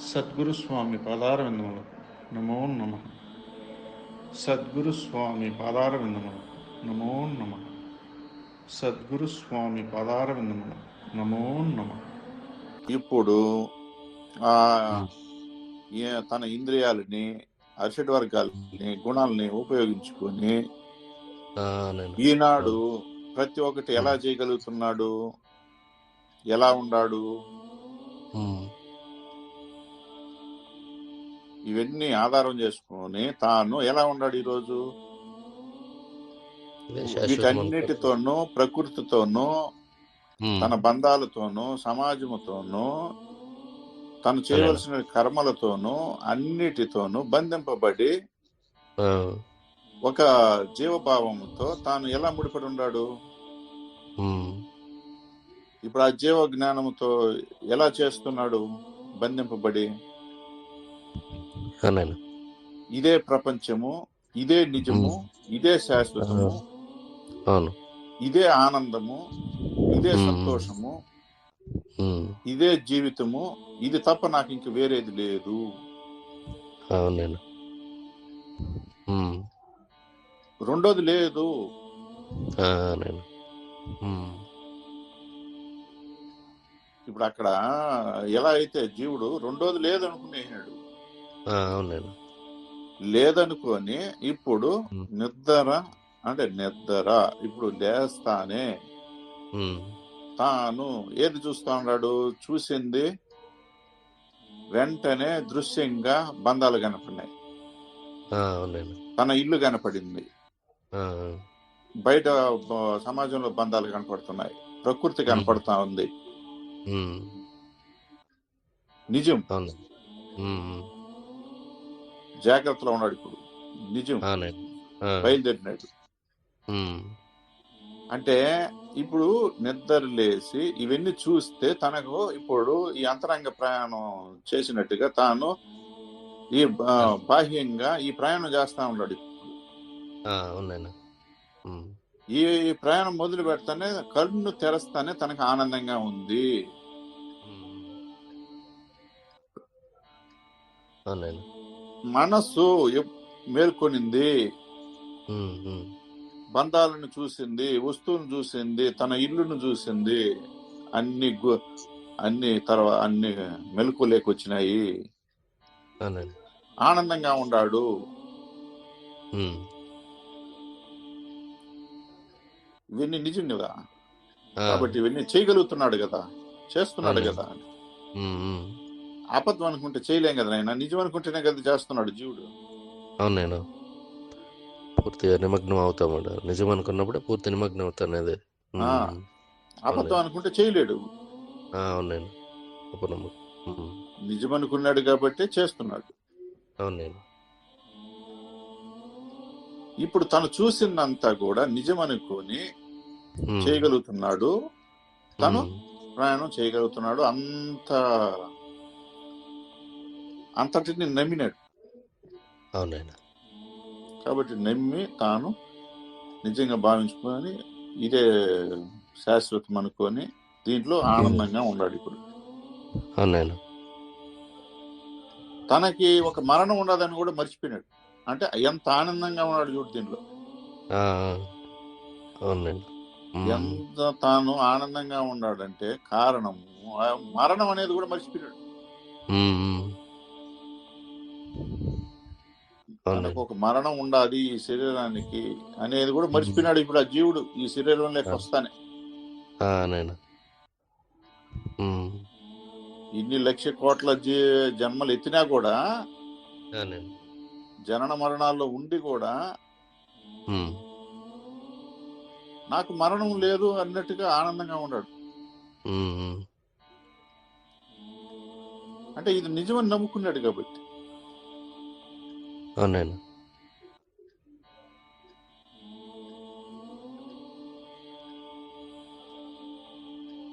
తస్మై శ్రీ గురవే నమః సద్గురు స్వామి పాదారవిందములు. నమో నమ. సద్గురు స్వామి పాదారవిందములు. నమో నమ. సద్గురు స్వామి పాదారవిందములు. నమో నమ. ఇప్పుడు ఆ తన ఇంద్రియాలని అరిషడ్ వర్గాలని గుణాలని ఉపయోగించుకొని ఆ, నేను. ఈనాడు ప్రతి ఒక్కటి ఎలా చేయగలుగుతున్నాడు? ఎలా ఉన్నాడు ఇవన్నీ ఆధారం చేసుకొని తాను ఎలా ఉన్నాడు ఈరోజు? వీటన్నిటితోనూ ప్రకృతితోనూ తన బంధాలతోనూ సమాజముతోనూ తను చేయవలసిన కర్మలతోనూ అన్నిటితోనూ బంధింపబడి ఒక జీవభావంతో తాను ఎలా ముడిపడి ఉన్నాడు? ఇప్పుడు ఆ జీవ జ్ఞానముతో ఎలా చేస్తున్నాడు బంధింపబడి? ఆ, నేను ఇదే ప్రపంచము ఇదే నిజము ఇదే శాశ్వతము అవును. ఇదే ఆనందము ఇదే. సంతోషము ఇదే జీవితము ఇది తప్ప నాకు ఇంక వేరేది లేదు. అవును నేను ఉమ్, రెండోది లేదు. ఇప్పుడు అక్కడ ఎలా అయితే జీవుడు రెండోది లేదనుకునేసాడు ఆ, అవును నేను లేదనుకొని ఇప్పుడు. నిద్ర అంటే నిద్ర ఇప్పుడు లేస్తానే తాను ఏది చూస్తా ఉన్నాడు? చూసింది వెంటనే దృశ్యంగా బంధాలు కనపడినాయి. తన ఇల్లు కనపడింది. బయట సమాజంలో బంధాలు కనపడుతున్నాయి. ప్రకృతి కనపడుతా ఉంది. నిజం. జాగ్రత్తలో ఉన్నాడు ఇప్పుడు. నిజం. బయలుదేరినాడు. అంటే ఇప్పుడు నిద్ర లేసి ఇవన్నీ చూస్తే తనకు ఇప్పుడు ఈ అంతరంగ ప్రయాణం చేసినట్టుగా తాను ఈ బాహ్యంగా ఈ ప్రయాణం చేస్తా ఉన్నాడు. ఈ ప్రయాణం మొదలు పెడతానే కన్ను తెరస్తానే తనకు ఆనందంగా ఉంది. ఉమ్, అవును నేను మనస్సు మేల్కొనింది. బంధాలను చూసింది వస్తువును చూసింది తన ఇల్లును చూసింది. అన్ని అన్ని తర్వాత అన్ని మెలకు లేకొచ్చినాయి ఆనందంగా ఉన్నాడు ఇవన్నీ నిజం కదా? కాబట్టి ఇవన్నీ చేయగలుగుతున్నాడు కదా? చేస్తున్నాడు. కదా? అబద్ధం అనుకుంటే చేయలేం కదా ఆయన నిజం అనుకుంటేనే కదా చేస్తున్నాడు జీవుడు. అవును నేను పూర్తిగా నిమగ్నం అవుతామంట నిజం అనుకున్నప్పుడే పూర్తి నిమగ్నం అవుతాను అదే ఉమ్, ఆ. అబద్ధం అనుకుంటే చేయలేడు. ఆ, అవును నేను నిజం అనుకున్నాడు కాబట్టి చేస్తున్నాడు. అవును నేను ఇప్పుడు తను చూసిందంతా కూడా నిజం అనుకొని చేయగలుగుతున్నాడు. తను ప్రయాణం చేయగలుగుతున్నాడు. అంత అంతటిని నమ్మినాడు. అవును నేను కాబట్టి నమ్మి తాను నిజంగా భావించుకొని ఇదే శాశ్వతం అనుకొని దీంట్లో ఆనందంగా ఉన్నాడు ఇప్పుడు. అవును నేను తనకి ఒక మరణం ఉండదని కూడా మర్చిపోయినాడు. అంటే ఎంత ఆనందంగా ఉన్నాడు చూడు దీంట్లో. ఎంత తాను ఆనందంగా ఉన్నాడంటే కారణము మరణం అనేది కూడా మర్చిపోయాడు నేను ఒక మరణం ఉండాలి ఈ శరీరానికి అనేది కూడా మర్చిపోయినాడు ఇప్పుడు ఆ జీవుడు. ఈ శరీరంలోకి వస్తానే ఆ, నేను ఉమ్, ఇన్ని లక్ష కోట్ల జీ జన్మలు ఎత్తినా కూడా జనన మరణాల్లో ఉండి కూడా నాకు మరణం లేదు అన్నట్టుగా ఆనందంగా ఉన్నాడు. అంటే ఇది నిజమని నమ్ముకున్నాడు కాబట్టి. అవునండి.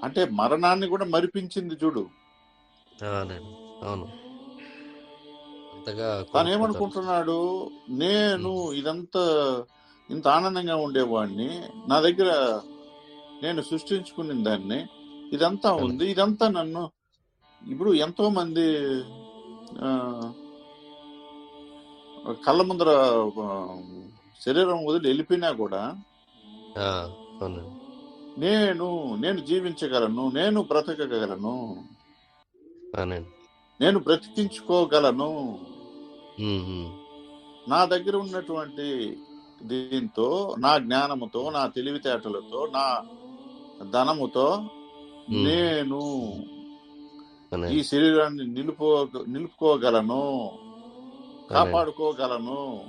అంటే మరణాన్ని కూడా మరిపించింది చూడు. అవునండి. అవును. అంతగా తాను. ఏమనుకుంటున్నాడు? నేను ఇదంతా ఇంత ఆనందంగా ఉండేవాడిని. నా దగ్గర నేను సృష్టించుకున్న దాన్ని ఇదంతా ఉంది. ఇదంతా నన్ను ఇప్పుడు ఎంతో మంది ఆ, కళ్ళ ముందర శరీరం వదిలి వెళ్ళిపోయినా కూడా నేను నేను జీవించగలను నేను బ్రతకగలను నేను బ్రతికించుకోగలను. నా దగ్గర ఉన్నటువంటి దీంతో నా జ్ఞానముతో నా తెలివితేటలతో నా ధనముతో. నేను ఈ శరీరాన్ని నిలుపో నిలుపుకోగలను. కాపాడుకోగలను.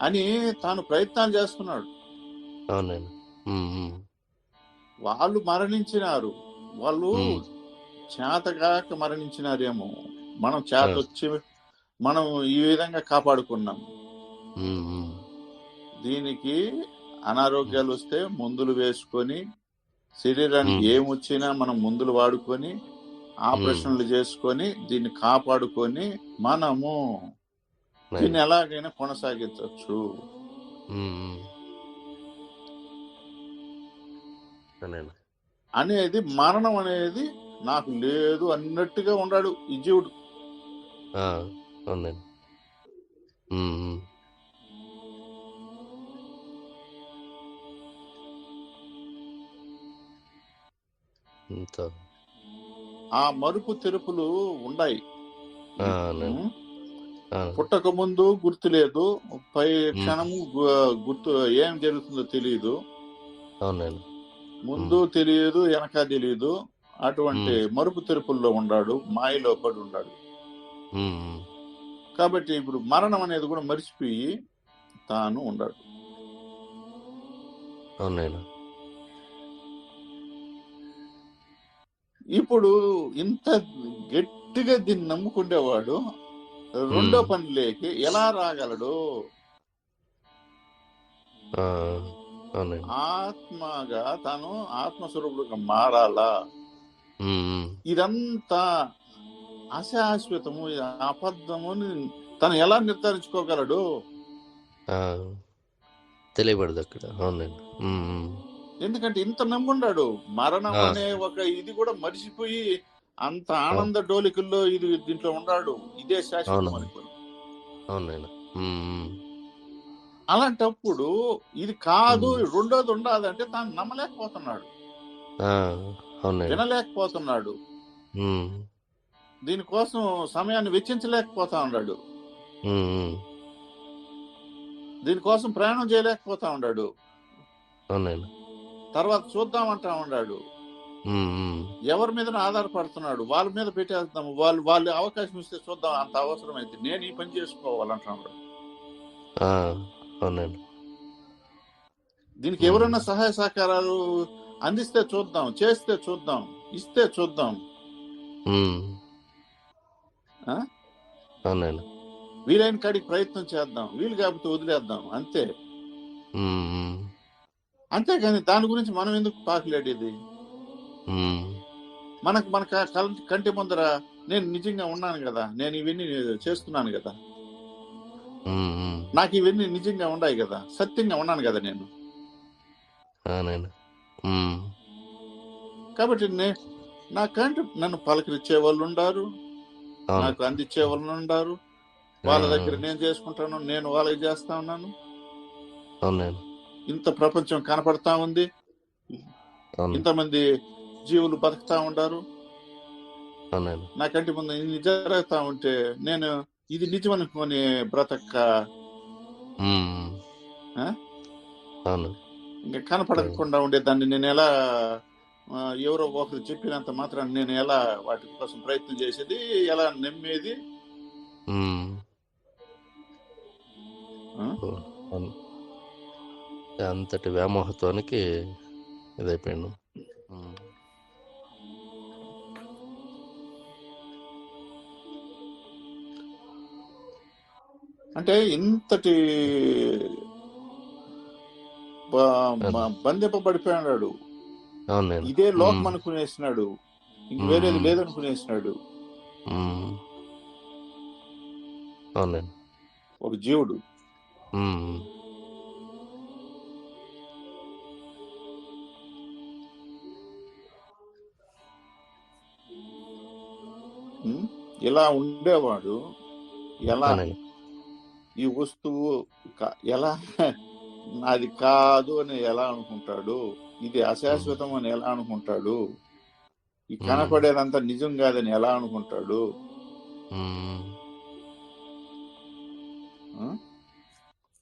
అని తాను ప్రయత్నాలు చేస్తున్నాడు. వాళ్ళు మరణించినారు. వాళ్ళు. చేతగాక మరణించినారేమో. మనం చేత వచ్చి మనం ఈ విధంగా కాపాడుకున్నాం. దీనికి అనారోగ్యాలు వస్తే మందులు వేసుకొని శరీరానికి. ఏమొచ్చినా మనం మందులు వాడుకొని ఆపరేషన్లు చేసుకొని దీన్ని కాపాడుకొని మనము దీన్ని ఎలాగైనా కొనసాగించవచ్చు. అనేది మరణం అనేది నాకు లేదు అన్నట్టుగా ఉన్నాడు ఈ జీవుడు. అవునండి. ఆ మరుపు తెరుపులు ఉన్నాయి పుట్టక ముందు గుర్తు లేదు పై క్షణము గుర్తు ఏం జరుగుతుందో తెలియదు ముందు తెలియదు వెనక తెలియదు. అటువంటి మరుపు తెరుపుల్లో ఉన్నాడు మాయలో పడి ఉన్నాడు. కాబట్టి ఇప్పుడు మరణం అనేది కూడా మర్చిపోయి తాను ఉన్నాడు అవునండి ఇప్పుడు ఇంత గట్టిగా దీన్ని నమ్ముకునేవాడు రెండో. పని లేకి ఎలా రాగలడు ఆత్మగా తాను ఆత్మస్వరూపుడుగా మారాలా. ఇదంతా అశాశ్వతము అబద్ధము తను ఎలా నిర్ధారించుకోగలడు తెలియబడదు అక్కడ అవునండి. ఎందుకంటే ఇంత నమ్ముండాడు. మరణం. అనే ఒక ఇది కూడా మర్చిపోయి అంత ఆనంద డోలికల్లో ఇది దీంట్లో ఉన్నాడు ఇదే శాశ్వతం ఉమ్. అలాంటప్పుడు ఇది కాదు. రెండోది ఉండాలంటే తాను నమ్మలేకపోతున్నాడు. వినలేకపోతున్నాడు. దీనికోసం సమయాన్ని వెచ్చించలేకపోతా ఉన్నాడు. దీనికోసం ప్రయాణం చేయలేకపోతా ఉన్నాడు అవునండి తర్వాత చూద్దామంటా ఉన్నాడు. ఉమ్, ఉమ్. ఎవరి మీద ఆధారపడుతున్నాడు. వాళ్ళ మీద పెట్టేస్తాము వాళ్ళు వాళ్ళు అవకాశం ఇస్తే చూద్దాం. అంత అవసరం అయితే నేను ఈ పని చేసుకోవాలంటున్నాడు అవునండి. దీనికి ఎవరైనా సహాయ సహకారాలు అందిస్తే చూద్దాం. చేస్తే చూద్దాం. ఇస్తే చూద్దాం? అవునండి. వీలైన కాడికి ప్రయత్నం చేద్దాం. వీలు కాకపోతే వదిలేద్దాం. అంతే. అంతేగాని దాని గురించి మనం ఎందుకు పాకులేడేది. మనకు మన కంటి ముందర నేను నిజంగా ఉన్నాను కదా నేను ఇవన్నీ చేస్తున్నాను కదా. నాకు ఇవన్నీ నిజంగా ఉన్నాయి కదా సత్యంగా ఉన్నాను కదా నేను. కాబట్టి నే- కంటి నన్ను పలకరించే వాళ్ళు ఉండారు. నాకు అందించే వాళ్ళు ఉండారు. వాళ్ళ దగ్గర నేను చేసుకుంటాను నేను వాళ్ళకి చేస్తా ఉన్నాను. అవునండి. ఇంత ప్రపంచం కనపడతా ఉంది. ఇంతమంది జీవులు బతుకుతా ఉండారు. అవునండి. నా కంటి ముందు ఇన్ని జరుగుతా ఉంటే నేను ఇది నిజం అనుకొని బ్రతక్క ఇంకా కనపడకుండా ఉండేదాన్ని. నేను ఎలా ఎవరో ఒకరు చెప్పినంత మాత్రం నేను ఎలా వాటి కోసం ప్రయత్నం చేసేది ఎలా నమ్మేది? అంతటి వ్యామోహత్వానికి ఇదైపోయాను. అంటే ఇంతటి బంధింపబడిపోయాడు ఇదే లోకం. అనుకునేసినాడు. ఇంక వేరేది. లేదనుకునేసినాడు. ఒక జీవుడు. ఇలా ఉండేవాడు. ఎలా? ఈ వస్తువు ఎలా? నాది కాదు అని ఎలా అనుకుంటాడు? ఇది అశాశ్వతం అని ఎలా అనుకుంటాడు? ఈ. కనపడేదంతా నిజం కాదని ఎలా అనుకుంటాడు?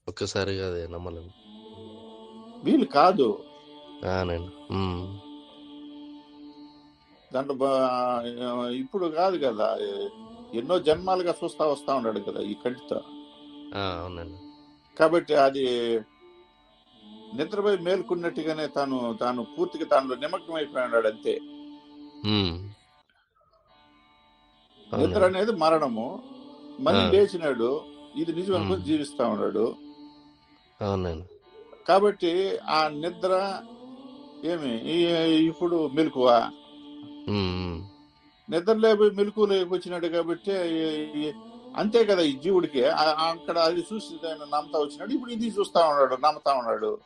ఒక్కసారిగా అదే నమ్మలేము వీళ్ళు కాదు. దాంట్లో ఇప్పుడు కాదు కదా ఎన్నో జన్మాలుగా చూస్తా వస్తా ఉన్నాడు కదా ఈ కంటితో. అవునండి. కాబట్టి అది నిద్రపోయి మేల్కొన్నట్టుగానే తాను తాను పూర్తిగా తాను నిమగ్నం అయిపోయినాడు అంతే. నిద్ర అనేది మరణము. మళ్ళీ. లేచినాడు. ఇది నిజం అనుకుని. జీవిస్తా ఉన్నాడు. అవునండి. కాబట్టి ఆ నిద్ర ఏమి? ఇప్పుడు మెలకువా. నిద్ర లేకపోయి మెలకు వచ్చినాడు కాబట్టి అంతే కదా ఈ జీవుడికి. అక్కడ అది చూసి దాన్ని నమ్ముతా వచ్చినాడు. ఇప్పుడు ఇది చూస్తా ఉన్నాడు నమ్ముతా ఉన్నాడు.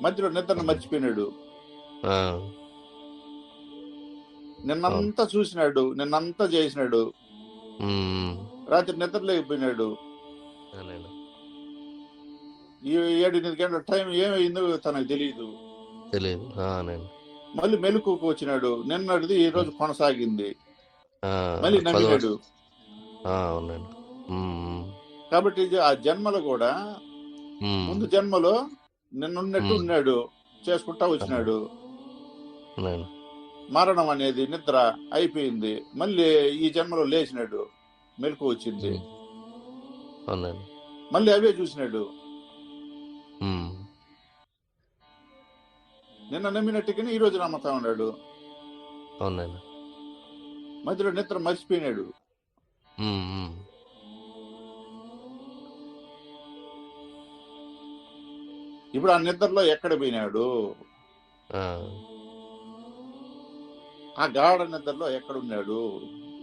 మధ్యలో నిద్రను మర్చిపోయినాడు. ఆ, నిన్నంతా చూసినాడు నిన్నంతా చేసినాడు. రాత్రి నిద్ర లేకపోయినాడు. ఏడు ఎనిమిది గంటల టైం ఏమైందో తనకు తెలియదు తెలియదు మళ్ళీ మెలకుకు వచ్చినాడు. నిన్నటిది ఈ రోజు కొనసాగింది. మళ్ళీ నమ్మినాడు. కాబట్టి ఆ జన్మలో కూడా. ముందు జన్మలో నిన్నున్నట్టు. ఉన్నాడు. చేసుకుంటా వచ్చినాడు. మరణం అనేది నిద్ర అయిపోయింది. మళ్ళీ ఈ జన్మలో లేచినాడు. మెలకు వచ్చింది. మళ్ళీ అవే చూసినాడు. నిన్న నమ్మినట్టుగానే ఈ రోజు నమ్ముతా ఉన్నాడు అవునండి మధ్యలో నిద్ర మర్చిపోయినాడు. ఇప్పుడు ఆ నిద్రలో ఎక్కడ పోయినాడు ఆ, గాఢ నిద్రలో ఎక్కడున్నాడు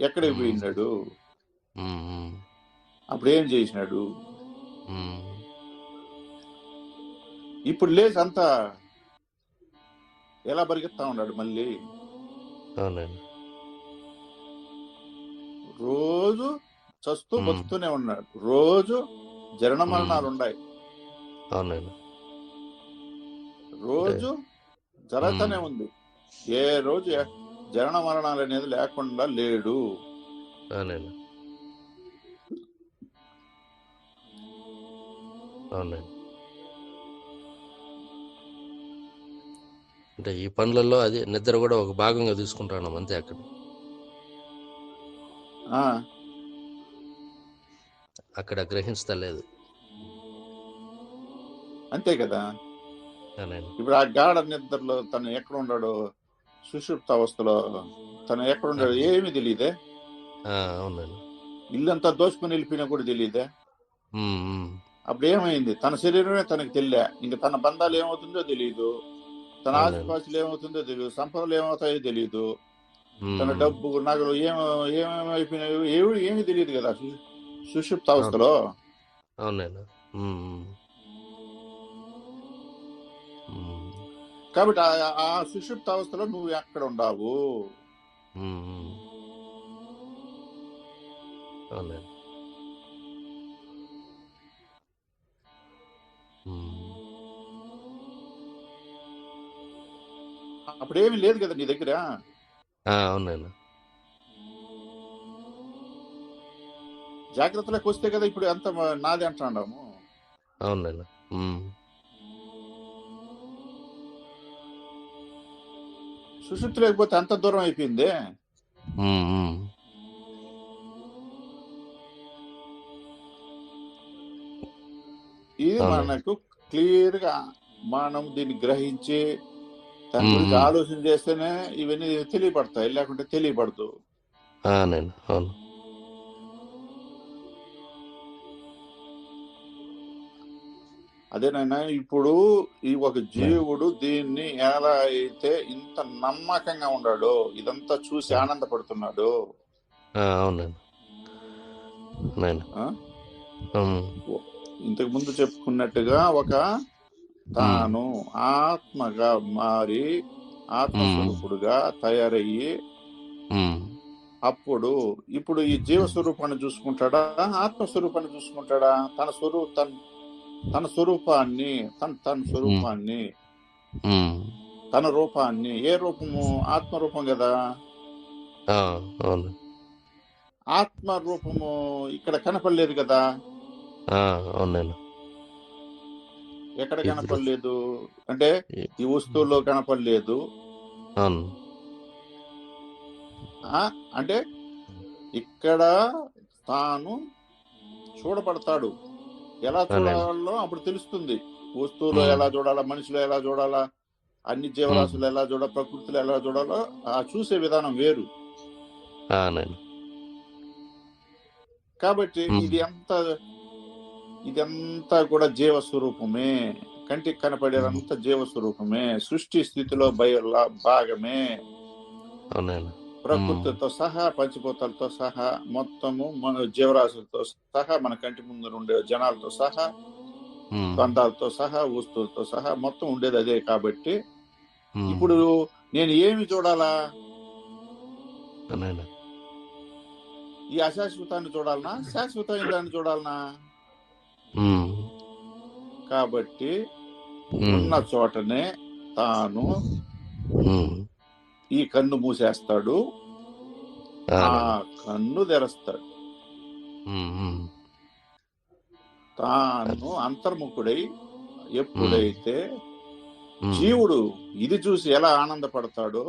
ఎక్కడికి. పోయినాడు. అప్పుడు ఏం చేసినాడు. ఇప్పుడు లేచి అంతా ఎలా పరిగెత్తా ఉన్నాడు మళ్ళీ? అవునండి. రోజు చస్తూ. బతుకుతూనే ఉన్నాడు. రోజు జరణ మరణాలు. ఉన్నాయి అవునండి. రోజు జరుగుతూనే ఉంది. ఏ రోజు జరణ మరణాలు అనేది లేకుండా లేడు. అవునండి. అవునండి. అంటే ఈ పనులలో అది నిద్ర కూడా ఒక భాగంగా తీసుకుంటాను అంతే అక్కడ. అక్కడ గ్రహించలేదు అంతే కదా? ఇప్పుడు ఆ గాఢ నిద్రలో తను ఎక్కడ ఉన్నాడో సుషుప్త అవస్థలో తను ఎక్కడ ఉన్నాడో ఏమీ తెలియదే అవునండి. ఇల్లంతా దోచుకుని వెళ్ళిపోయినా కూడా తెలియదే అప్పుడు ఏమైంది తన శరీరమే తనకు తెలియలే. ఇంక తన బంధాలు ఏమవుతుందో తెలియదు తన. ఆస్తిపాస్తులు ఏమవుతుందో తెలియదు సంపదలు ఏమవుతాయో తెలియదు తన డబ్బు నగలు ఏమ ఏమేమైపోయినాయో ఏమి ఏమీ తెలియదు కదా సుషుప్త అవస్థలో. ఉమ్, కాబట్టి ఆ- సుషుప్త అవస్థలో నువ్వు ఎక్కడ ఉండావు. అవునండి. అప్పుడు ఏమీ లేదు కదా నీ దగ్గర. అవునండి జాగ్రత్తలోకి వస్తే కదా ఇప్పుడు అంత నాది అంటున్నాము ఉమ్, సుషుప్తి లేకపోతే అంత దూరం అయిపోయింది. ఇది. మనకు క్లియర్గా మనం దీన్ని గ్రహించి దాని గురించి. ఆలోచన చేస్తేనే ఇవన్నీ తెలియపడతాయి లేకుంటే తెలియపడదు. అవును. అదేనైనా ఇప్పుడు ఈ ఒక జీవుడు దీన్ని ఎలా అయితే ఇంత నమ్మకంగా ఉన్నాడో ఇదంతా చూసి ఆనందపడుతున్నాడు. అవునండి ఇంతకు ముందు చెప్పుకున్నట్టుగా ఒక తాను ఆత్మగా మారి ఆత్మస్వరూపుడుగా తయారయ్యి అప్పుడు ఇప్పుడు ఈ జీవ స్వరూపాన్ని చూసుకుంటాడా? ఆత్మస్వరూపాన్ని చూసుకుంటాడా? తన స్వరూ తన తన స్వరూపాన్ని తన తన స్వరూపాన్ని తన రూపాన్ని ఏ రూపము? ఆత్మ రూపం కదా? ఆత్మ రూపము ఇక్కడ కనపడలేదు కదా? ఆ, అవును నేను. ఎక్కడ కనపడలేదు? అంటే ఈ వస్తువుల్లో కనపడలేదు. అంటే ఇక్కడ తాను చూడబడతాడు. ఎలా చూడాలో అప్పుడు తెలుస్తుంది. వస్తువులో. ఎలా చూడాలా? మనిషిలో ఎలా చూడాలా? అన్ని జీవరాశులు ఎలా చూడాలి? ప్రకృతిలో ఎలా చూడాలో ఆ చూసే విధానం వేరు. కాబట్టి. ఇది ఎంత ఇదంతా కూడా జీవ స్వరూపమే కంటికి కనపడేదంతా జీవ స్వరూపమే సృష్టి స్థితిలో బయ భాగమే. ప్రకృతితో సహా పంచభూతాలతో సహా మొత్తము మన జీవరాశులతో సహా మన కంటి ముందు ఉండే జనాలతో సహా బంధాలతో సహా వస్తువులతో సహా మొత్తం ఉండేది అదే కాబట్టి ఇప్పుడు నేను ఏమి చూడాలా? ఈ అశాశ్వతాన్ని చూడాలనా? శాశ్వతమైన దాన్ని చూడాలనా? కాబట్టి ఉన్న చోటనే తాను ఈ కన్ను మూసేస్తాడు ఆ, ఆ నేను. కన్ను తెరస్తాడు. తాను అంతర్ముఖుడై ఎప్పుడైతే జీవుడు ఇది చూసి ఎలా ఆనందపడతాడో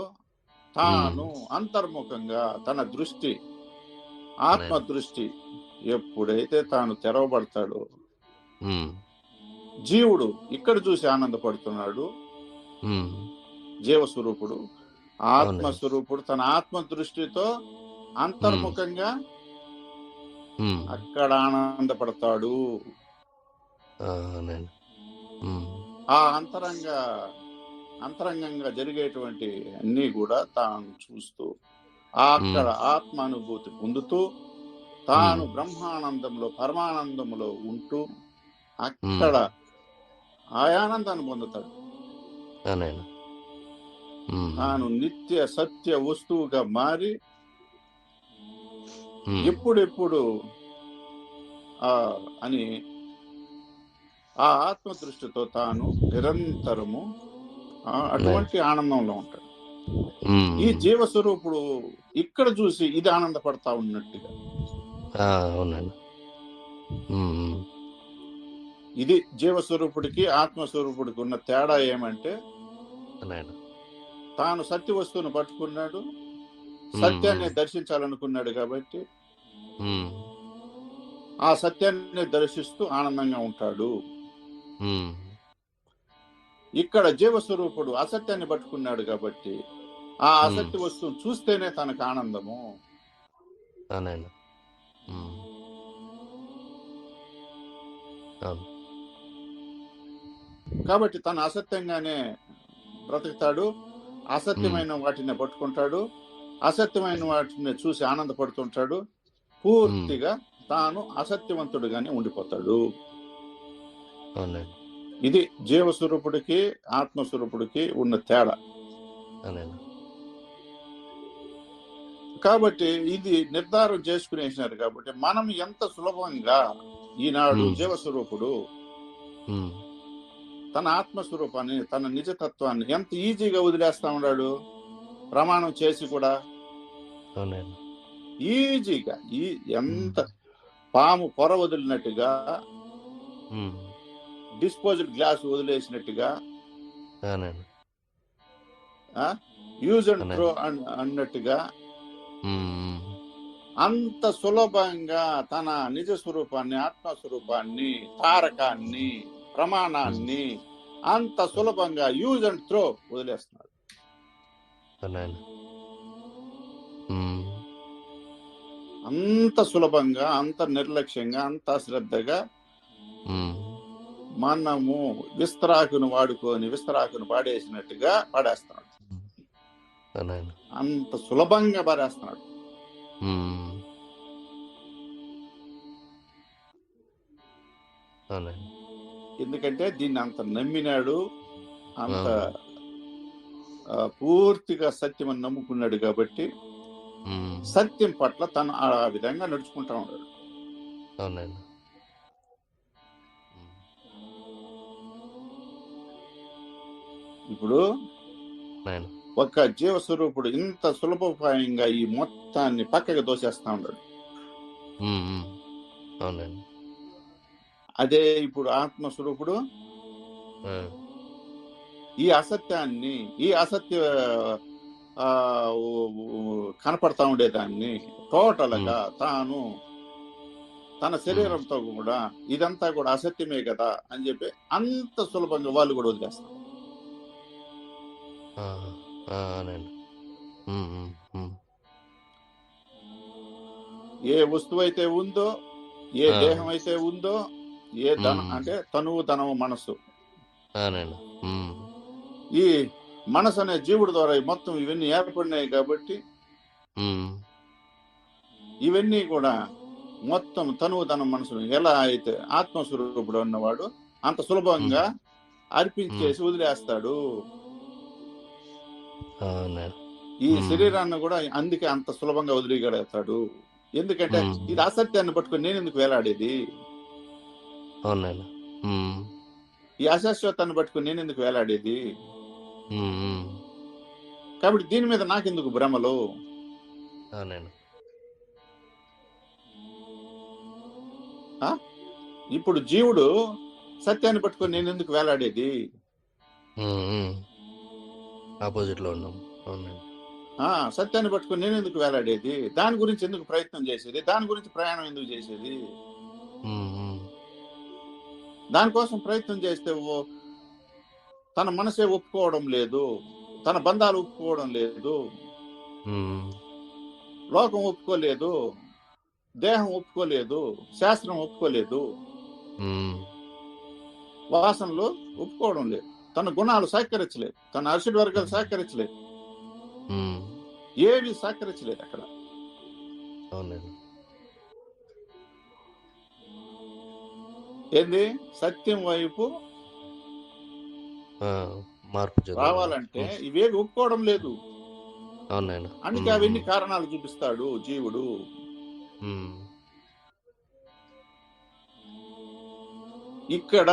తాను అంతర్ముఖంగా తన దృష్టి ఆత్మ దృష్టి ఎప్పుడైతే తాను తెరవబడతాడో జీవుడు ఇక్కడ చూసి ఆనందపడుతున్నాడు. జీవస్వరూపుడు ఆత్మ అవునండి. స్వరూపుడు తన ఆత్మ దృష్టితో అంతర్ముఖంగా అక్కడ ఆనందపడతాడు. ఆ, అంతరంగ అంతరంగంగా జరిగేటువంటి అన్ని కూడా తాను చూస్తూ అక్కడ ఆత్మ అనుభూతి పొందుతూ తాను. బ్రహ్మానందంలో పరమానందంలో ఉంటూ అక్కడ ఆ ఆనందాన్ని పొందుతాడు. తాను నిత్య సత్య వస్తువుగా మారి ఎప్పుడెప్పుడు ఆ అని ఆ ఆత్మ దృష్టితో తాను నిరంతరము ఆ, అటువంటి ఆనందంలో ఉంటాడు. ఈ జీవస్వరూపుడు ఇక్కడ చూసి ఇది ఆనందపడతా ఉన్నట్టుగా. అవునండి. ఇది జీవస్వరూపుడికి ఆత్మస్వరూపుడికి ఉన్న తేడా ఏమంటే తాను సత్య వస్తువును పట్టుకున్నాడు సత్యాన్ని దర్శించాలనుకున్నాడు కాబట్టి ఆ సత్యాన్ని దర్శిస్తూ ఆనందంగా ఉంటాడు. ఇక్కడ జీవస్వరూపుడు అసత్యాన్ని పట్టుకున్నాడు కాబట్టి ఆ అసత్య వస్తువును చూస్తేనే తనకు ఆనందము. అవును. కాబట్టి తను అసత్యంగానే బ్రతుకుతాడు. అసత్యమైన వాటిని పట్టుకుంటాడు. అసత్యమైన వాటిని చూసి ఆనందపడుతుంటాడు. పూర్తిగా తాను అసత్యవంతుడుగానే ఉండిపోతాడు. ఇది జీవస్వరూపుడికి ఆత్మస్వరూపుడికి ఉన్న తేడా. కాబట్టి ఇది నిర్ధారం చేసుకునేసినారు కాబట్టి మనం ఎంత సులభంగా ఈనాడు. జీవస్వరూపుడు తన ఆత్మస్వరూపాన్ని తన నిజతత్వాన్ని ఎంత ఈజీగా వదిలేస్తా ఉన్నాడు? ప్రమాణం చేసి కూడా ఈజీగా ఈ ఎంత పాము పొర వదిలినట్టుగా డిస్పోజల్ గ్లాస్ వదిలేసినట్టుగా యూజ్ అండ్. త్రో అన్నట్టుగా అంత సులభంగా తన నిజ స్వరూపాన్ని ఆత్మస్వరూపాన్ని తారకాన్ని ప్రమాణాన్ని అంత సులభంగా యూజ్ అండ్ త్రో వదిలేస్తున్నాడు అంత సులభంగా అంత నిర్లక్ష్యంగా అంత శ్రద్ధగా మనము విస్తరాకును వాడుకొని విస్తరాకును పాడేసినట్టుగా పాడేస్తున్నాడు. అంత సులభంగా పాడేస్తున్నాడు. ఉమ్. ఎందుకంటే దీన్ని అంత నమ్మినాడు అంత పూర్తిగా సత్యం అని నమ్ముకున్నాడు కాబట్టి సత్యం పట్ల తను ఆ విధంగా నడుచుకుంటా ఉన్నాడు. ఇప్పుడు ఒక జీవస్వరూపుడు ఇంత సులభోపాయంగా ఈ మొత్తాన్ని పక్కకి దోసేస్తా ఉన్నాడు. అవునండి. అదే ఇప్పుడు ఆత్మస్వరూపుడు. ఈ అసత్యాన్ని ఈ అసత్య కనపడతా ఉండేదాన్ని టోటల్గా తాను తన శరీరంతో కూడా ఇదంతా కూడా అసత్యమే కదా అని చెప్పి అంత సులభంగా వాళ్ళు కూడా వదిలేస్తారు. ఏ వస్తువు అయితే ఉందో ఏ. దేహం అయితే ఉందో ఏ ధనం. అంటే తనువు ధనము మనసు ఉమ్, ఈ మనసు అనే జీవుడి ద్వారా మొత్తం ఇవన్నీ ఏర్పడినాయి కాబట్టి ఇవన్నీ కూడా మొత్తం తనువు తన మనసును ఎలా అయితే ఆత్మస్వరూపుడు ఉన్నవాడు అంత సులభంగా అర్పించేసి వదిలేస్తాడు. ఈ. శరీరాన్ని కూడా అందుకే అంత సులభంగా వదిలిగడతాడు ఎందుకంటే. ఇది అసత్యాన్ని పట్టుకొని నేను ఎందుకు వేలాడేది? అవునండి. ఉమ్, ఈ అశాశ్వతాన్ని పట్టుకొని నేను ఎందుకు వేలాడేది కాబట్టి దీని మీద నాకెందుకు భ్రమలు? అవునండి. ఇప్పుడు జీవుడు సత్యాన్ని పట్టుకొని నేను ఎందుకు వేలాడేది. ఆపోజిట్లో ఉన్నాం. అవునండి. సత్యాన్ని పట్టుకొని నేను ఎందుకు వేలాడేది? దాని గురించి ఎందుకు ప్రయత్నం చేసేది? దాని గురించి ప్రయాణం ఎందుకు చేసేది? దానికోసం ప్రయత్నం చేస్తే ఓ- తన మనసే ఒప్పుకోవడం లేదు తన బంధాలు ఒప్పుకోవడం లేదు లోకం ఒప్పుకోలేదు దేహం ఒప్పుకోలేదు శాస్త్రం ఒప్పుకోలేదు వాసనలు ఒప్పుకోవడం లేదు. తన గుణాలు సహకరించలేదు తన అరిషడ్ వర్గాలు సహకరించలేదు. ఏవి సహకరించలేదు అక్కడ. అవునండి ఏంది? సత్యం వైపు మార్పు. రావాలంటే ఇవేవి ఒప్పుకోవడం లేదు. అందుకే అవన్నీ కారణాలు చూపిస్తాడు జీవుడు. ఇక్కడ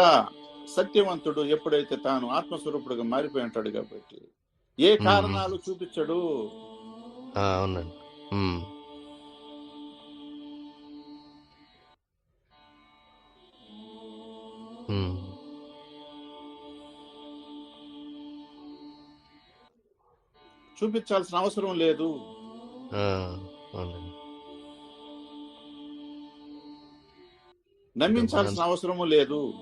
సత్యవంతుడు ఎప్పుడైతే తాను ఆత్మస్వరూపుడుగా మారిపోయి ఉంటాడు కాబట్టి ఏ కారణాలు చూపించడు? అవునండి చూపించాల్సిన అవసరం లేదు. నమ్మించాల్సిన అవసరము లేదు.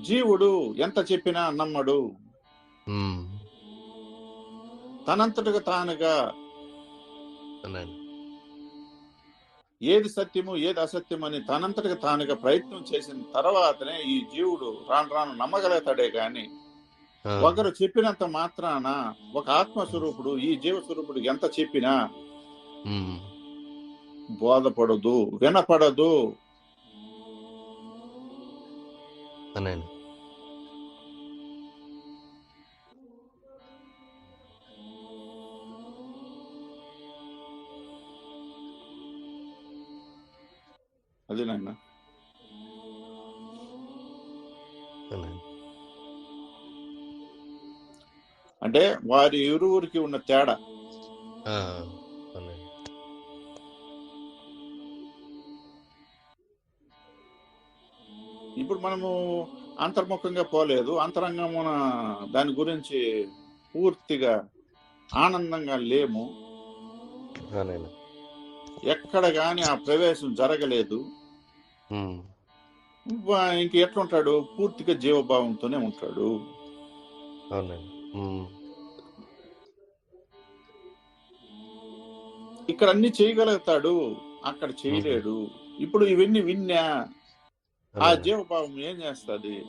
జీవుడు ఎంత చెప్పినా నమ్మడు. తనంతటగా తానుగా ఏది సత్యము ఏది అసత్యం అని తనంతటగా తానుగా ప్రయత్నం చేసిన తర్వాతనే ఈ జీవుడు రాను రాను నమ్మగలుగుతాడే గాని ఒకరు చెప్పినంత మాత్రాన ఒక ఆత్మస్వరూపుడు ఈ జీవస్వరూపుడు ఎంత చెప్పినా బోధపడదు వినపడదు. అవునండి అది అవునండి అంటే వారి ఇరువురికి ఉన్న తేడా. ఇప్పుడు మనము అంతర్ముఖంగా పోలేదు. అంతరంగమున దాని గురించి పూర్తిగా ఆనందంగా లేము. ఎక్కడ గాని ఆ ప్రవేశం జరగలేదు. ఉమ్, వా- ఇంక ఎట్లుంటాడు? పూర్తిగా జీవభావంతోనే ఉంటాడు. అవునండి. ఉమ్, ఇక్కడ అన్ని చేయగలుగుతాడు. అక్కడ చేయలేడు. ఇప్పుడు ఇవన్నీ విన్నా ఆ అవునండి. జీవభావం ఏం చేస్తుంది?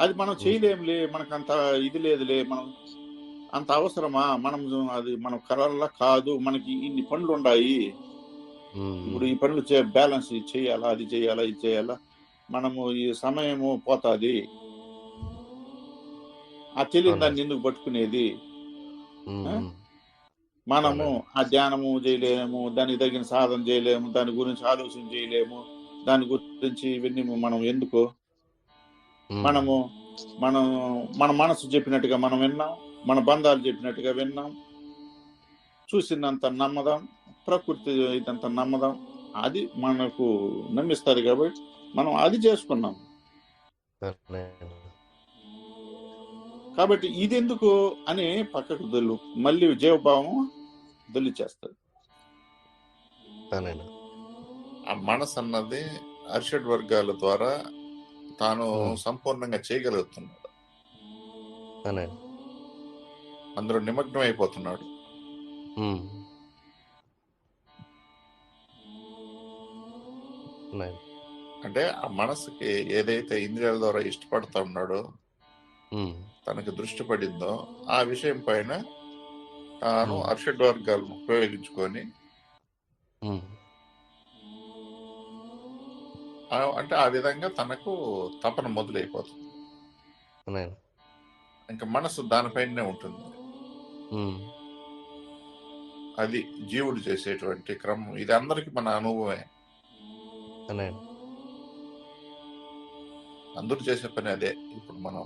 అది మనం చేయలేంలే మనకు అంత ఇది లేదులే. మనం అంత అవసరమా? మనం అది మన కళల్లో కాదు. మనకి ఇన్ని పనులు ఉన్నాయి ఉమ్, ఇప్పుడు ఈ పనులు చే బ్యాలెన్స్ చేయాలా అది చేయాలా ఇది చేయాలా మనము ఈ సమయము పోతాది. ఆ తెలియని దాన్ని ఎందుకు పట్టుకునేది? మనము. ఆ ధ్యానము చేయలేము దానికి తగిన సాధన చేయలేము దాని గురించి ఆలోచన చేయలేము దాని గురించి ఇవన్నీ మనం ఎందుకు? మనము మనం మన మనసు చెప్పినట్టుగా మనం విన్నాం మన బంధాలు చెప్పినట్టుగా విన్నాం చూసిందంత నమ్మదాం ప్రకృతి ఇదంతా నమ్మదాం అది మనకు నమ్మిస్తుంది కాబట్టి మనం అది చేసుకున్నాం. కాబట్టి ఇది ఎందుకు అని పక్కకు దొల్లు మళ్ళీ జీవభావం దొల్లి చేస్తుంది. ఆ మనసు అన్నది అర్షడ్ వర్గాల ద్వారా తాను. సంపూర్ణంగా చేయగలుగుతున్నాడు. అందులో నిమగ్నం అయిపోతున్నాడు అంటే ఆ మనసుకి ఏదైతే ఇంద్రియాల ద్వారా ఇష్టపడుతూ ఉన్నాడో తనకి దృష్టి పడిందో ఆ విషయం పైన తాను. అర్షడ్ వర్గాలను ఉపయోగించుకొని అంటే ఆ విధంగా తనకు తపన మొదలైపోతుంది. ఇంకా మనసు దానిపైనే ఉంటుంది. అది జీవుడు చేసేటువంటి క్రమం. ఇది అందరికి మన అనుభవమే. అందరూ చేసే పని అదే. ఇప్పుడు మనం.